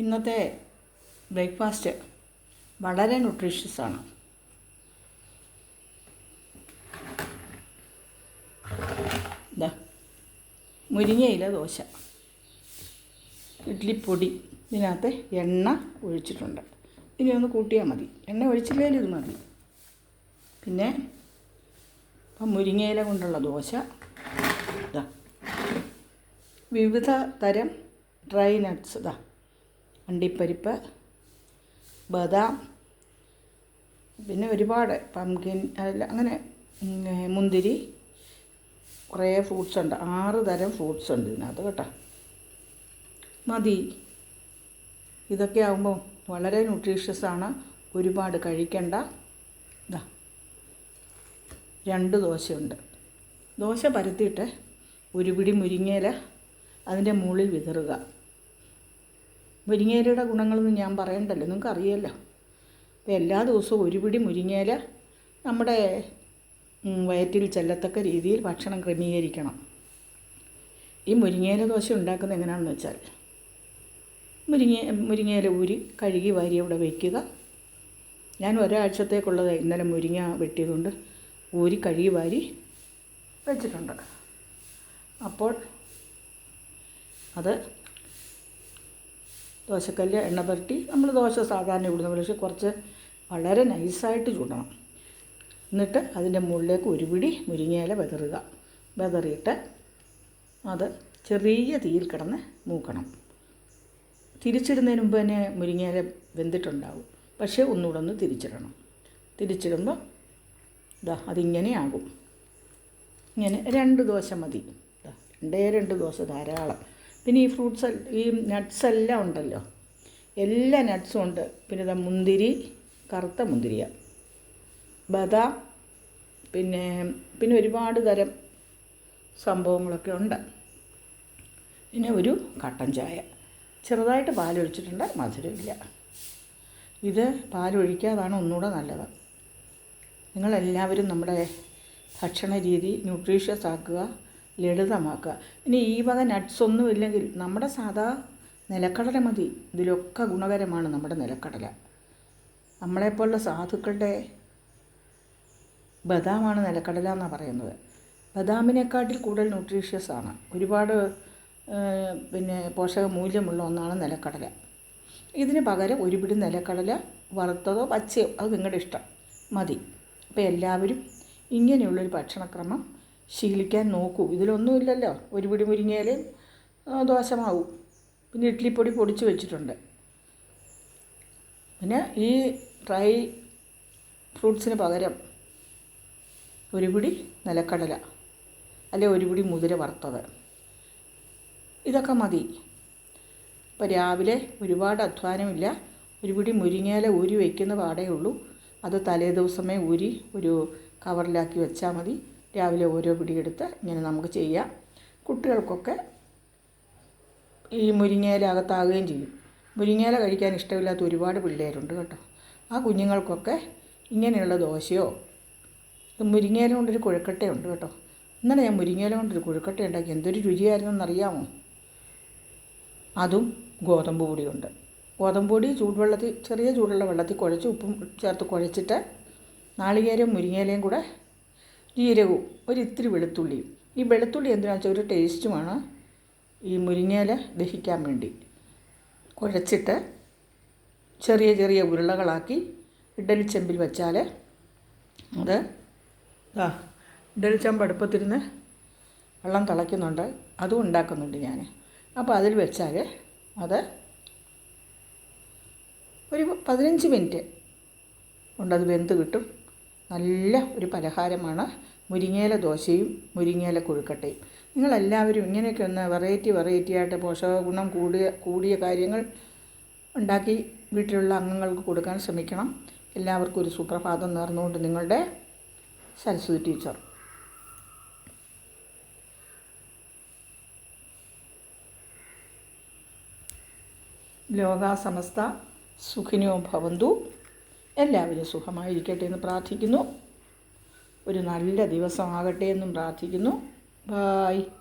ഇന്നത്തെ ബ്രേക്ക്ഫാസ്റ്റ് വളരെ ന്യൂട്രീഷ്യസ് ആണ്. ഇതാ മുരിങ്ങയില ദോശ. ഇഡ്ലിപ്പൊടി ഇതിനകത്ത് എണ്ണ ഒഴിച്ചിട്ടുണ്ട്. ഇനി ഒന്ന് കൂട്ടിയാൽ മതി. എണ്ണ ഒഴിച്ചില്ലെങ്കിൽ ഇത് മതി. പിന്നെ ഇപ്പം മുരിങ്ങയില കൊണ്ടുള്ള ദോശ. ഇതാ വിവിധ തരം ഡ്രൈ നട്ട്സ്. ഇതാ അണ്ടിപ്പരിപ്പ് ബദാം പിന്നെ ഒരുപാട് പംകിൻ അല്ല അങ്ങനെ മുന്തിരി കുറേ ഫ്രൂട്ട്സ് ഉണ്ട്. ആറ് തരം ഫ്രൂട്ട്സ് ഉണ്ട് ഇതിനകത്ത് കേട്ടോ. മതി. ഇതൊക്കെ ആകുമ്പോൾ വളരെ ന്യൂട്രീഷ്യസ് ആണ്. ഒരുപാട് കഴിക്കണ്ട. ഇതാ രണ്ട് ദോശയുണ്ട്. ദോശ പരത്തിയിട്ട് ഒരു പിടി മുരിങ്ങയില അതിന്റെ മുകളിൽ വിതറുക. മുരിങ്ങയിലയുടെ ഗുണങ്ങളൊന്നും ഞാൻ പറയണ്ടല്ലോ. നിങ്ങൾക്ക് അറിയാമല്ലോ അപ്പോൾ എല്ലാ ദിവസവും ഒരു പിടി മുരിങ്ങയില നമ്മുടെ വയറ്റിൽ ചെല്ലത്തക്ക രീതിയിൽ ഭക്ഷണം ക്രമീകരിക്കണം. ഈ മുരിങ്ങയില ദോശ ഉണ്ടാക്കുന്നത് എങ്ങനെയാണെന്ന് വെച്ചാൽ മുരിങ്ങ മുരിങ്ങയില ഊരി കഴുകി വാരി അവിടെ വയ്ക്കുക ഞാൻ ഒരാഴ്ചത്തേക്കുള്ളത് ഇന്നലെ മുരിങ്ങ വെട്ടിയതുകൊണ്ട് ഊരി കഴുകി വാരി വെച്ചിട്ടുണ്ട്. അപ്പോൾ അത് ദോശക്കല്ല് എണ്ണ പുരട്ടി. നമ്മൾ ദോശ സാധാരണ ഇടുന്ന പോലെ പക്ഷെ കുറച്ച് വളരെ നൈസായിട്ട് ചുടണം. എന്നിട്ട് അതിന്റെ മുകളിലേക്ക് ഒരു പിടി മുരിങ്ങയില വെതറുക വെതറിയിട്ട് അത് ചെറിയ തീയിൽ കിടന്ന് മൂക്കണം. തിരിച്ചിടുന്നതിന് മുമ്പ് തന്നെ മുരിങ്ങയില വെന്തിട്ടുണ്ടാവും. പക്ഷേ ഒന്നുകൂടെ ഒന്ന് തിരിച്ചിടണം. തിരിച്ചിടുമ്പോൾ ഇതാ അതിങ്ങനെ ആകും. ഇങ്ങനെ രണ്ട് ദോശ മതി. രണ്ടേ രണ്ട് ദോശ ധാരാളം. പിന്നെ ഈ ഫ്രൂട്ട്സ് ഈ നട്ട്സ് എല്ലാം ഉണ്ടല്ലോ. എല്ലാ നട്ട്സും ഉണ്ട്. പിന്നെ ഇതാ മുന്തിരി കറുത്ത മുന്തിരിയ. ബദാം പിന്നെ പിന്നെ ഒരുപാട് തരം സംഭവങ്ങളൊക്കെ ഉണ്ട്. പിന്നെ ഒരു കട്ടൻ ചായ. ചെറുതായിട്ട് പാലൊഴിച്ചിട്ടുണ്ട് മധുരമില്ല ഇത് പാലൊഴിക്കാതാണ് ഒന്നുകൂടെ നല്ലത്. നിങ്ങളെല്ലാവരും നമ്മുടെ ഭക്ഷണ രീതി ന്യൂട്രീഷ്യസ് ആക്കുക ലളിതമാക്കുക. ഇനി ഈ വക നട്ട്സ് ഒന്നും ഇല്ലെങ്കിൽ നമ്മുടെ സാധാ നിലക്കടല മതി. ഇതിലൊക്കെ ഗുണകരമാണ് നമ്മുടെ നിലക്കടല. നമ്മളെപ്പോലുള്ള സാധുക്കളുടെ ബദാമാണ് നിലക്കടല എന്നാണ് പറയുന്നത്. ബദാമിനെക്കാട്ടിൽ കൂടുതൽ ന്യൂട്രീഷ്യസ് ആണ്. ഒരുപാട് പിന്നെ പോഷക മൂല്യമുള്ള ഒന്നാണ് നിലക്കടല. ഇതിന് പകരം ഒരുപിടി നിലക്കടല വറുത്തതോ പച്ചയോ അത് നിങ്ങളുടെ ഇഷ്ടം. മതി. അപ്പോൾ എല്ലാവരും ഇങ്ങനെയുള്ളൊരു ഭക്ഷണക്രമം ശീലിക്കാൻ നോക്കൂ. ഇതിലൊന്നുമില്ലല്ലോ. ഒരു പിടി മുരിങ്ങയിലും ദോശമാവും. പിന്നെ ഇഡ്ഡലിപ്പൊടി പൊടിച്ച് വെച്ചിട്ടുണ്ട്. പിന്നെ ഈ ഡ്രൈ ഫ്രൂട്ട്സിന് പകരം ഒരു പിടി നിലക്കടല അല്ലെ ഒരു പിടി മുതിര വറുത്തത്. ഇതൊക്കെ മതി. ഇപ്പോൾ രാവിലെ ഒരുപാട് അധ്വാനമില്ല. ഒരു പിടി മുരിങ്ങയില ഊരി വയ്ക്കുന്ന പാടേ ഉള്ളൂ. അത് തലേ ദിവസമേ ഊരി ഒരു കവറിലാക്കി വെച്ചാൽ മതി. രാവിലെ ഓരോ പിടിയെടുത്ത് ഇങ്ങനെ നമുക്ക് ചെയ്യാം. കുട്ടികൾക്കൊക്കെ ഈ മുരിങ്ങയില അകത്താകുകയും ചെയ്യും. മുരിങ്ങയില കഴിക്കാൻ ഇഷ്ടമില്ലാത്ത ഒരുപാട് പിള്ളേരുണ്ട് കേട്ടോ. ആ കുഞ്ഞുങ്ങൾക്കൊക്കെ ഇങ്ങനെയുള്ള ദോശയോ മുരിങ്ങയില കൊണ്ടൊരു കുഴക്കട്ടയുണ്ട് കേട്ടോ. ഇന്നലെ ഞാൻ മുരിങ്ങയില കൊണ്ടൊരു കുഴക്കട്ട ഉണ്ടാക്കി. എന്തൊരു രുചിയായിരുന്നു എന്നറിയാമോ അതും ഗോതമ്പ് പൊടിയുണ്ട്. ഗോതമ്പ് പൊടി ചൂടുവെള്ളത്തിൽ ചെറിയ ചൂടുള്ള വെള്ളത്തിൽ കുഴച്ച് ഉപ്പും ചേർത്ത് കുഴച്ചിട്ട് നാളികേരവും മുരിങ്ങയിലയും കൂടെ ജീരകവും ഒരു ഇത്തിരി വെളുത്തുള്ളിയും. ഈ വെളുത്തുള്ളി എന്തിനാണെന്ന് വെച്ചാൽ ഒരു ടേസ്റ്റുമാണ് ഈ മുരിങ്ങയില ദഹിക്കാൻ വേണ്ടി. കുഴച്ചിട്ട് ചെറിയ ചെറിയ ഉരുളകളാക്കി ഇഡലി ചെമ്പിൽ വെച്ചാൽ അത് ആ ഇഡലി ചെമ്പ് അടുപ്പത്തിരുന്ന് വെള്ളം തിളയ്ക്കുന്നുണ്ട്. അതും ഉണ്ടാക്കുന്നുണ്ട് ഞാൻ അപ്പോൾ അതിൽ വെച്ചാൽ അത് ഒരു പതിനഞ്ച് മിനിറ്റ് കൊണ്ടത് വെന്ത് കിട്ടും. നല്ല ഒരു പലഹാരമാണ്. മുരിങ്ങയില ദോശയും മുരിങ്ങയില കൊഴുക്കട്ടയും. നിങ്ങളെല്ലാവരും ഇങ്ങനെയൊക്കെ ഒന്ന് വെറൈറ്റി വെറൈറ്റി ആയിട്ട് പോഷകഗുണം കൂടിയ കൂടിയ കാര്യങ്ങൾ ഉണ്ടാക്കി വീട്ടിലുള്ള അംഗങ്ങൾക്ക് കൊടുക്കാൻ ശ്രമിക്കണം. എല്ലാവർക്കും ഒരു സുപ്രഭാതം നേർന്നുകൊണ്ട് നിങ്ങളുടെ സരസ്വതി ടീച്ചർ. ലോകാസമസ്ത സുഖിനോ ഭവന്തു. എല്ലാവരും സുഖമായിരിക്കട്ടെ എന്ന് പ്രാർത്ഥിക്കുന്നു. ഒരു നല്ല ദിവസമാകട്ടെ എന്നും പ്രാർത്ഥിക്കുന്നു. ബായ്